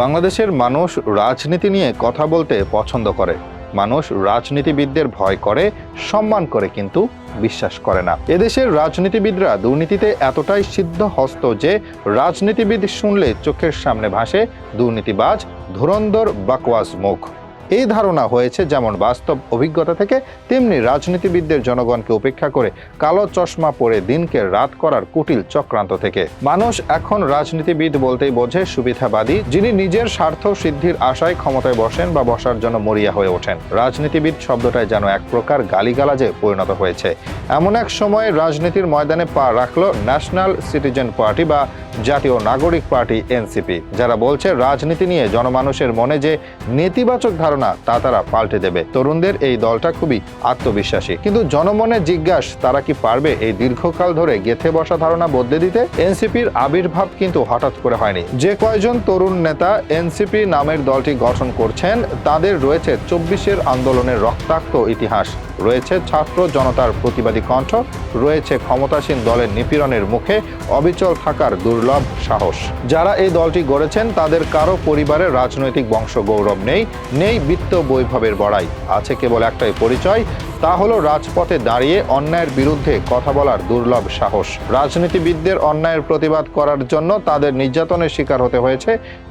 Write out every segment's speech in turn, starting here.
বাংলাদেশের মানুষ রাজনীতি নিয়ে কথা বলতে পছন্দ করে। মানুষ রাজনীতিবিদদের ভয় করে, সম্মান করে কিন্তু বিশ্বাস করে না। এদেশের রাজনীতিবিদরা দুর্নীতিতে এতটাই সিদ্ধ হস্ত যে রাজনীতিবিদ শুনলে চোখের সামনে ভাসে দুর্নীতিবাজ ধুরন্ধর বাকওয়াজ মুখ। এই ধারণা হয়েছে যেমন বাস্তব অভিজ্ঞতা থেকে, তেমনি রাজনীতিবিদদের জনগণকে উপেক্ষা করে কালো চশমা পরে দিনকে রাত করার কুটিল চক্রান্ত থেকে। মানুষ এখন রাজনীতিবিদ বলতেই বোঝে, সুবিধাবাদী, যিনি নিজের স্বার্থ সিদ্ধির আশায় ক্ষমতায় বসেন বা বসার জন্য মরিয়া হয়ে ওঠেন। রাজনীতিবিদ শব্দটাই যেন এক প্রকার গালিগালাজে পরিণত হয়েছে। এমন এক সময়ে রাজনীতির ময়দানে পা রাখল ন্যাশনাল সিটিজেন পার্টি বা জাতীয় নাগরিক পার্টি এনসিপি, যারা বলছে রাজনীতি নিয়ে জনমানুষের মনে যে নেতিবাচক ধারণা তা তারা পাল্টে দেবে। তরুণদের এই দলটা খুবই আত্মবিশ্বাসী। কিন্তু জনমনে জিজ্ঞাস, তারা কি পারবে এই দীর্ঘকাল ধরে গেথে বসা ধারণা বদলে দিতে? এনসিপির আবির্ভাব কিন্তু হঠাৎ করে হয়নি। যে কয়জন তরুণ নেতা এনসিপি নামের দলটি গঠন করছেন, তাদের রয়েছে চব্বিশের আন্দোলনের রক্তাক্ত ইতিহাস। রয়েছে ছাত্র জনতার প্রতিবাদী কণ্ঠ, রয়েছে ক্ষমতাসীন দলের নিপীড়নের মুখে, অবিচল থাকার দুর্লভ সাহস। যারা এই দলটি গড়েছেন, তাদের কারও পরিবারের রাজনৈতিক বংশ গৌরব নেই নেই বিত্ত বৈভবের বড়াই। আছে কেবল একটাই পরিচয় তা হলো রাজপথে দাঁড়িয়ে অন্যায়ের বিরুদ্ধে কথা বলার দুর্লভ সাহস। রাজনীতিবিদদের অন্যায়ের প্রতিবাদ করার জন্য তাদের নির্যাতনের শিকার হতে হয়েছে,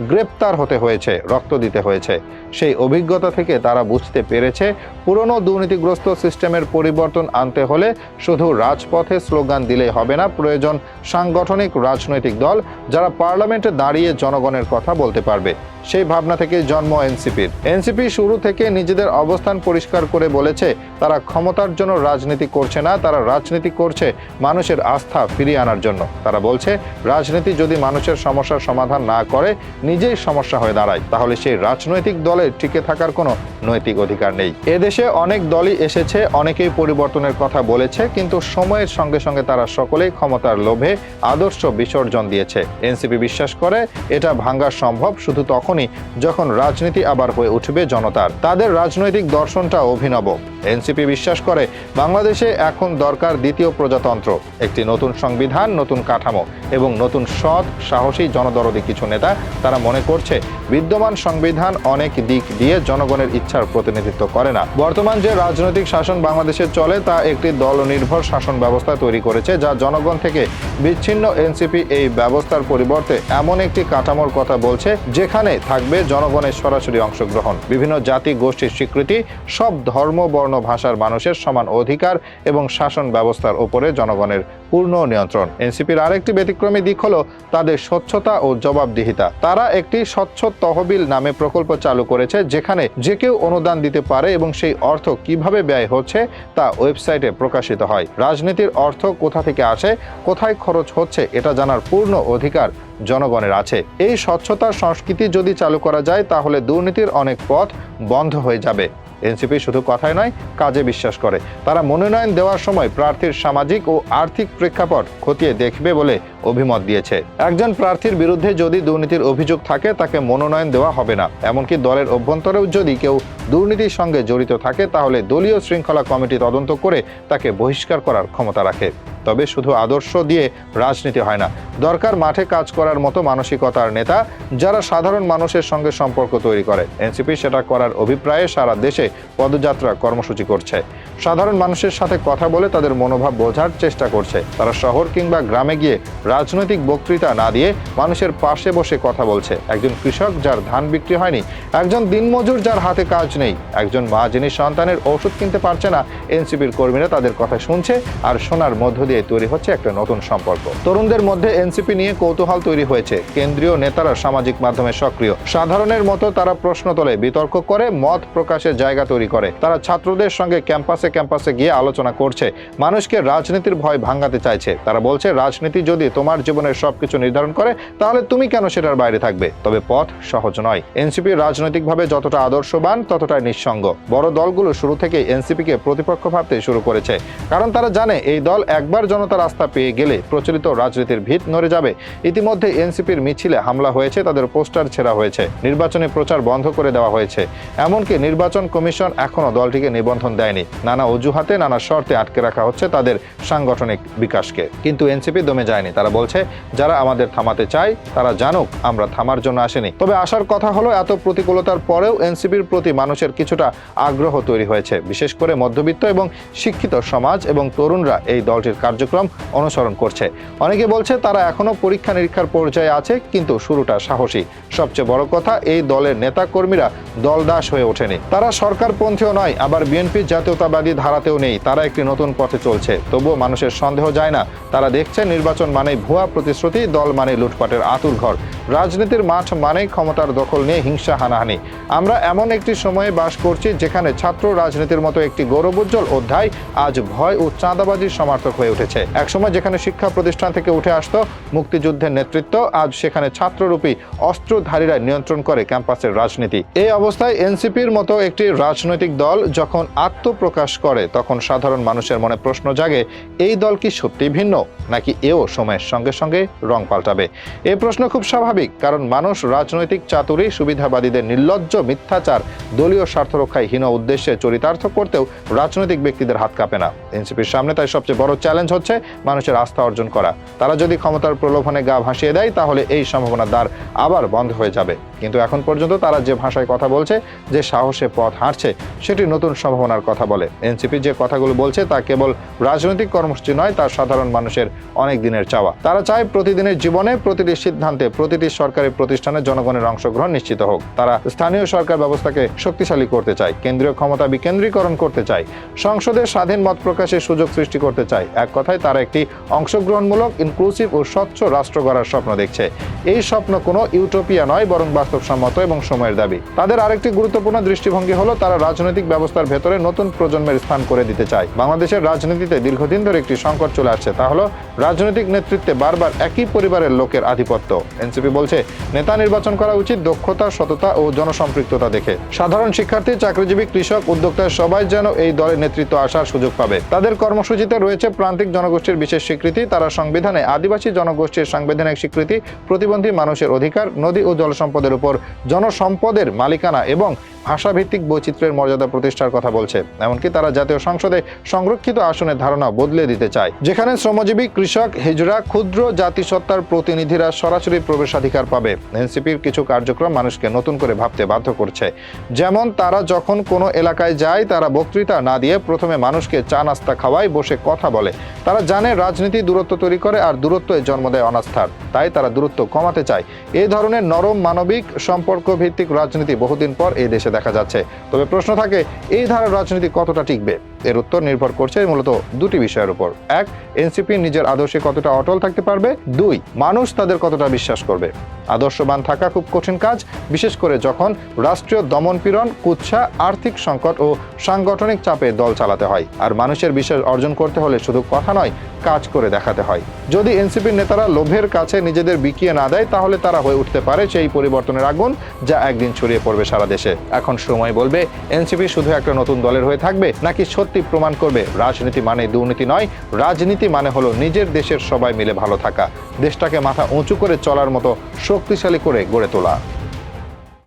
গ্রেপ্তার হতে হয়েছে, রক্ত দিতে হয়েছে। সেই অভিজ্ঞতা থেকে তারা বুঝতে পেরেছে, পুরনো দুর্নীতিগ্রস্ত সিস্টেমের পরিবর্তন আনতে হলে শুধু রাজপথে স্লোগান দিলেই হবে না, প্রয়োজন সাংগঠনিক রাজনৈতিক দল, যারা পার্লামেন্টে দাঁড়িয়ে জনগণের কথা বলতে পারবে। সেই ভাবনা থেকে জন্ম এনসিপির এনসিপি শুরু থেকে নিজেদের অবস্থান পরিষ্কার করে বলেছে, তারা ক্ষমতার জন্য রাজনীতি করছে না, তারা রাজনীতি করছে মানুষের আস্থা ফিরিয়ে আনার জন্য। তারা বলছে, রাজনীতি যদি মানুষের সমস্যার সমাধান না করে, নিজেই সমস্যা হয়ে দাঁড়ায়। তাহলে সেই রাজনৈতিক দলে টিকে থাকার কোনো নৈতিক অধিকার নেই। এদেশে অনেক দলই এসেছে, অনেকেই পরিবর্তনের কথা বলেছে, কিন্তু সময়ের সঙ্গে সঙ্গে তারা সকলেই ক্ষমতার লোভে আদর্শ বিসর্জন দিয়েছে। এনসিপি বিশ্বাস করে, এটা ভাঙ্গা সম্ভব, শুধু তখনই যখন রাজনীতি আবার হয়ে উঠবে জনতার, তাদের রাজনৈতিক দর্শনটা অভিনব। এনসিপি বিশ্বাস করে, বাংলাদেশে এখন দরকার দ্বিতীয় প্রজাতন্ত্র, একটি নতুন সংবিধান, নতুন কাঠামো এবং নতুন সৎ, সাহসী জনদরদী কিছু নেতা। তারা মনে করছে, বিদ্যমান সংবিধান অনেক দিক দিয়ে জনগণের ইচ্ছার প্রতিনিধিত্ব করে না। বর্তমান যে রাজনৈতিক শাসন বাংলাদেশে চলে, তা একটি দল নির্ভর শাসন ব্যবস্থা তৈরি করেছে, যা জনগণ থেকে বিচ্ছিন্ন এনসিপি এই ব্যবস্থার পরিবর্তে এমন একটি কাঠামোর কথা বলছে, যেখানে থাকবে জনগণের সরাসরি অংশগ্রহণ। বিভিন্ন জাতি, গোষ্ঠীর স্বীকৃতি, সব ধর্ম, বর্ণ, ভাষার মানুষের সমান অধিকার এবং শাসন ব্যবস্থার উপরে জনগণের পূর্ণ নিয়ন্ত্রণ। এনসিপির আরেকটি ব্যতিক্রমী দিক হল তাদের স্বচ্ছতা ও জবাবদিহিতা। তারা একটি স্বচ্ছ তহবিল নামে প্রকল্প চালু করেছে, যেখানে যে কেউ অনুদান দিতে পারে এবং সেই অর্থ কীভাবে ব্যয় হচ্ছে তা ওয়েবসাইটে প্রকাশিত হয়। রাজনীতির অর্থ কোথা থেকে আসে, কোথায় খরচ হচ্ছে, এটা জানার পূর্ণ অধিকার জনগণের আছে। এই স্বচ্ছতার সংস্কৃতি যদি চালু করা যায়, তাহলে দুর্নীতির অনেক পথ বন্ধ হয়ে যাবে। এনসিপি শুধু কথায় নয়, কাজে বিশ্বাস করে। তারা মনোনয়ন দেওয়ার সময় প্রার্থীর সামাজিক ও আর্থিক প্রেক্ষাপট খতিয়ে দেখবে বলে অভিমত দিয়েছে। একজন প্রার্থীর বিরুদ্ধে যদি দুর্নীতির অভিযোগ থাকে, তাকে মনোনয়ন দেওয়া হবে না। এমনকি দলের অভ্যন্তরেও যদি কেউ দুর্নীতির সঙ্গে জড়িত থাকে, তাহলে দলীয় শৃঙ্খলা কমিটি তদন্ত করে তাকে বহিষ্কার করার ক্ষমতা রাখে। তবে শুধু আদর্শ দিয়ে রাজনীতি হয় না। দরকার মাঠে কাজ করার মতো মানসিকতার নেতা যারা সাধারণ মানুষের সঙ্গে সম্পর্ক তৈরি করে। এনসিপি সেটা করার অভিপ্রায়ে সারা দেশে পদযাত্রা কর্মসূচি করছে। সাধারণ মানুষের সাথে কথা বলে তাদের মনোভাব বোঝার চেষ্টা করছে। তারা শহর কিংবা গ্রামে গিয়ে রাজনৈতিক বক্তৃতা না দিয়ে মানুষের পাশে বসে কথা বলছে। একজন কৃষক যার ধান বিক্রি হয়নি, একজন দিনমজুর যার হাতে কাজ নেই, একজন মা যিনি সন্তানের ওষুধ কিনতে পারছে না, এনসিপির কর্মীরা তাদের কথা শুনছে আর শোনার মধ্য দিয়ে তৈরি হচ্ছে একটা নতুন সম্পর্ক। তরুণদের মধ্যে এনসিপি নিয়ে কৌতূহল তৈরি হয়েছে। কেন্দ্রীয় নেতারা সামাজিক মাধ্যমে সক্রিয়। সাধারণের মতো তারা প্রশ্ন তোলে, বিতর্ক করে, মত প্রকাশের জায়গা তৈরি করে। তারা ছাত্রদের সঙ্গে ক্যাম্পাসে ক্যাম্পাসে ক্যাম্পাসে গিয়ে আলোচনা করছে। মানুষকে রাজনীতির ভয় ভাঙাতে চাইছে। তারা বলছে, রাজনীতি যদি তোমার জীবনের সবকিছু নির্ধারণ করে, তাহলে তুমি কেন সেটার বাইরে থাকবে? তবে পথ সহজ নয়। এনসিপি রাজনৈতিকভাবে যতটা আদর্শবান, ততটাই নিঃসঙ্গ। বড় দলগুলো শুরু থেকে এনসিপিকে প্রতিপক্ষ ভাবতে শুরু করেছে। কারণ তারা জানে, এই দল একবার জনতার আস্থা পেয়ে গেলে প্রচলিত রাজনীতির ভিত নড়ে যাবে। ইতিমধ্যে এনসিপির মিছিলে হামলা হয়েছে, তাদের পোস্টার ছেঁড়া হয়েছে। নির্বাচনী প্রচার বন্ধ করে দেওয়া হয়েছে। এমনকি নির্বাচন কমিশন এখনও দলটিকে নিবন্ধন দেয়নি। নানা নানা অজুহাতে, নানা শর্তে আটকে রাখা হচ্ছে তাদের সাংগঠনিক বিকাশকে। কিন্তু এনসিপি দমে যায়নি। তারা বলছে, যারা আমাদের থামাতে চায়, তারা জানুক, আমরা থামার জন্য আসেনি। তবে আসার কথা হলো, এত প্রতিকূলতার পরেও এনসিপির প্রতি মানুষের কিছুটা আগ্রহ তৈরি হয়েছে। বিশেষ করে মধ্যবিত্ত এবং শিক্ষিত সমাজ এবং তরুণরা এই দলটির কার্যক্রম অনুসরণ করছে। অনেকে বলছে, তারা এখনও পরীক্ষা নিরীক্ষার পর্যায়ে আছে, কিন্তু শুরুটা সাহসী। সবচেয়ে বড় কথা, এই দলের নেতা কর্মীরা দলদাস হয়ে ওঠেনি। তারা সরকারপন্থীও নয়, আবার বিএনপি জাতীয়তাবাদী ধারাতেও নেই, তারা একটি নতুন পথে চলছে। তবুও মানুষের সন্দেহ যায় না, তারা দেখছে নির্বাচন মানে ভুয়া প্রতিশ্রুতি, দল মানে লুটপাটের আতুর ঘর। রাজনীতির মাঠ মানেই ক্ষমতার দখল নিয়ে হিংসা হানাহানি। আমরা এমন একটি সময়ে বাস করছি যেখানে ছাত্র রাজনীতির মতো একটি গৌরবোজ্জ্বল অধ্যায় আজ ভয় ও চাঁদাবাজির সমর্থক হয়ে উঠেছে। একসময় যেখানে শিক্ষা প্রতিষ্ঠান থেকে উঠে আসত মুক্তিযুদ্ধের নেতৃত্ব, আজ সেখানে ছাত্ররূপী অস্ত্রধারীরা নিয়ন্ত্রণ করে ক্যাম্পাসের রাজনীতি। এই অবস্থায় এনসিপির মতো একটি রাজনৈতিক দল যখন আত্মপ্রকাশ করে, তখন সাধারণ মানুষের মনে প্রশ্ন জাগে, এই দল কি সত্যি ভিন্ন? নাকি এও সময়ের সঙ্গে সঙ্গে রং পাল্টাবে? এই প্রশ্ন খুব স্বাভাবিক কারণ মানুষ রাজনৈতিক চাতুরি, সুবিধাবাদীদের নির্লজ্জ মিথ্যাচার, দলীয় স্বার্থ রক্ষায় হীন উদ্দেশ্যে চরিতার্থ করতেও রাজনৈতিক ব্যক্তিদের হাত কাঁপে না। এনসিপির সামনে তাই সবচেয়ে বড় চ্যালেঞ্জ হচ্ছে মানুষের আস্থা অর্জন করা। তারা যদি ক্ষমতার প্রলোভনে গা ভাসিয়ে দেয়, তাহলে এই সম্ভাবনার দ্বার আবার বন্ধ হয়ে যাবে। কিন্তু এখন পর্যন্ত তারা যে ভাষায় কথা বলছে, যে সাহসে পথ হাঁটছে, সেটি নতুন সম্ভাবনার কথা বলে। এনসিপি যে কথাগুলো বলছে তা কেবল রাজনৈতিক কর্মসূচি নয়, তা সাধারণ মানুষের অনেক দিনের চাওয়া। তারা চায় প্রতিদিনের জীবনে প্রতিটি সিদ্ধান্তে, প্রতিটি সরকারি প্রতিষ্ঠানে জনগণের অংশগ্রহণ নিশ্চিত হোক। তারা স্থানীয় সরকার ব্যবস্থাকে শক্তিশালী করতে চায়, কেন্দ্রীয় ক্ষমতা বিকেন্দ্রীকরণ করতে চায়, সংসদে স্বাধীন মত প্রকাশের সুযোগ সৃষ্টি করতে চায়। এক কথায়, তারা একটি অংশগ্রহণমূলক ইনক্লুসিভ ও স্বচ্ছ রাষ্ট্র গড়ার স্বপ্ন দেখছে। এই স্বপ্ন কোনো ইউটোপিয়া নয়, বরং বাস্তবসম্মত এবং সময়ের দাবি। তাদের আরেকটি গুরুত্বপূর্ণ দৃষ্টিভঙ্গি হলো তারা রাজনৈতিক ব্যবস্থার ভেতরে নতুন প্রজন্মের স্থান করে দিতে চায়। বাংলাদেশের রাজনীতিতে দীর্ঘদিন ধরে একটি সংকট চলে আসছে, তা হলো রাজনৈতিক নেতৃত্বে বারবার একই পরিবারের লোকের আধিপত্য। এনসিপি বলছে, নেতা নির্বাচন করা উচিত দক্ষতা, সততা ও জনসম্পৃক্ততা দেখে। সাধারণ শিক্ষার্থী, চাকরিজীবী, কৃষক উদ্যোক্তা সবাই যেন এই দলের নেতৃত্ব আসার সুযোগ পাবে। তাদের কর্মসূচিতে রয়েছে প্রান্তিক জনগোষ্ঠীর বিশেষ স্বীকৃতি। তারা সংবিধানে আদিবাসী জনগোষ্ঠীর সাংবিধানিক স্বীকৃতি, প্রতিবন্ধী মানুষের অধিকার, নদী ও জল উপর জনসম্পদের মালিকানা এবং ভাষাভিত্তিক বৈচিত্র্যের মর্যাদা প্রতিষ্ঠার কথা বলছে। এমনকি তারা জাতীয় সংসদে সংরক্ষিত আসনের ধারণা বদলে দিতে চায়। যেখানে শ্রমজীবী, কৃষক, হিজড়া, ক্ষুদ্র জাতিসত্তার প্রতিনিধিরা সরাসরি প্রবেশাধিকার পাবে। এনসিপির কিছু কার্যক্রম মানুষকে নতুন করে ভাবতে বাধ্য করছে। যেমন, তারা যখন কোনো এলাকায় যায়, তারা বক্তৃতা না দিয়ে প্রথমে মানুষকে চা নাস্তা খাওয়ায়, বসে কথা বলে। তারা জানে রাজনীতি দূরত্ব তৈরি করে আর দূরত্ব জন্ম দেয় অনাস্থার। তাই তারা দূরত্ব কমাতে চায়। এই ধরনের নরম মানবিক সম্পর্ক ভিত্তিক রাজনীতি বহুদিন পর এই দেশে দেখা যাচ্ছে। তবে প্রশ্ন থাকে, এই ধারার রাজনীতি কতটা টিকবে? এর উত্তর নির্ভর করছে মূলত দুটি বিষয়ের উপর। এক, এনসিপি নিজের আদর্শে কতটা অটল থাকতে পারবে? দুই, মানুষ তাদের কতটা বিশ্বাস করবে? আদর্শবান থাকা খুব কঠিন কাজ, বিশেষ করে যখন রাষ্ট্রীয় দমনপীড়ন, কুৎসা, আর্থিক সংকট ও সাংগঠনিক চাপে দল চালাতে হয়। আর মানুষের বিশ্বাস অর্জন করতে হলে শুধু কথা নয়, কাজ করে দেখাতে হয়। যদি এনসিপির নেতারা লোভের কাছে নিজেদের বিকিয়ে না দেয়, তাহলে তারা হয়ে উঠতে পারে সেই পরিবর্তনের আগুন যা একদিন ছড়িয়ে পড়বে সারা দেশে। এখন সময় বলবে, এনসিপি শুধু একটা নতুন দলের হয়ে থাকবে, নাকি সত্যি প্রমাণ করবে। রাজনীতি মানে দুর্নীতি নয়, রাজনীতি মানে হলো নিজের দেশের সবাই মিলে ভালো থাকা। দেশটাকে মাথা উঁচু করে চলার মতো শক্তিশালী করে গড়ে তোলা।